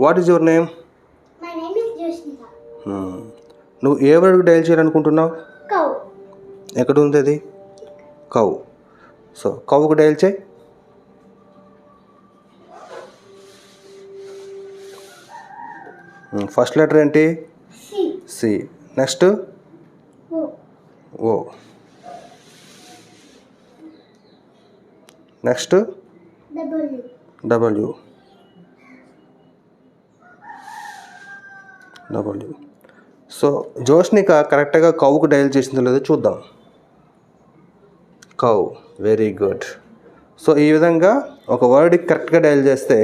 What is your name. Hmm. నువ్వు ఏ word dial చేయాలనుకుంటున్నావు. ఎక్కడ ఉంది అది కౌ సో కౌకు డైల్ చేయి ఫస్ట్ లెటర్ ఏంటి. C next. O next. W W so Joshnika కరెక్ట్గా కౌకు డైల్ చేసిందో లేదో చూద్దాం. కౌ వెరీ గుడ్ సో ఈ విధంగా ఒక వర్డ్ కరెక్ట్గా డైల్ చేస్తే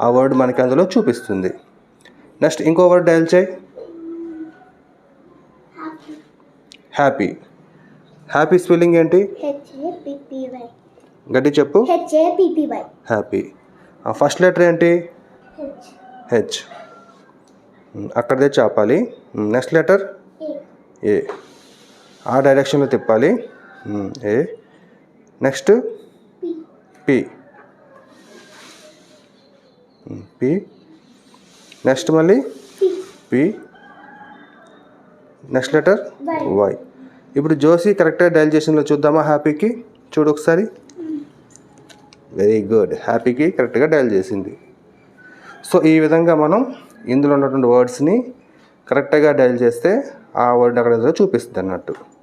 ఆ వర్డ్ మనకి అందులో చూపిస్తుంది. నెక్స్ట్ ఇంకో వర్డ్ డైల్ చేయి. హ్యాపీ హ్యాపీ స్పెల్లింగ్ ఏంటి. గట్టి చెప్పు. హ్యాపీ ఫస్ట్ లెటర్ ఏంటి. హెచ్ అక్కడే చాపాలి. Next letter. ఏ. ఆ డైరెక్షన్లో తిప్పాలి. A. Next. P. P. Next మళ్ళీ. పి. Next letter. వై. ఇప్పుడు జోసి కరెక్ట్గా డైల్ చేసిందో చూద్దామా హ్యాపీకి? చూడు ఒకసారి. Very good. హ్యాపీకి కరెక్ట్గా డైల్ చేసింది. సో ఈ విధంగా మనం ఇందులో ఉన్నటువంటి వర్డ్స్ని కరెక్ట్గా డైల్ చేస్తే ఆ వర్డ్ అక్కడ చూపిస్తుంది అన్నట్టు.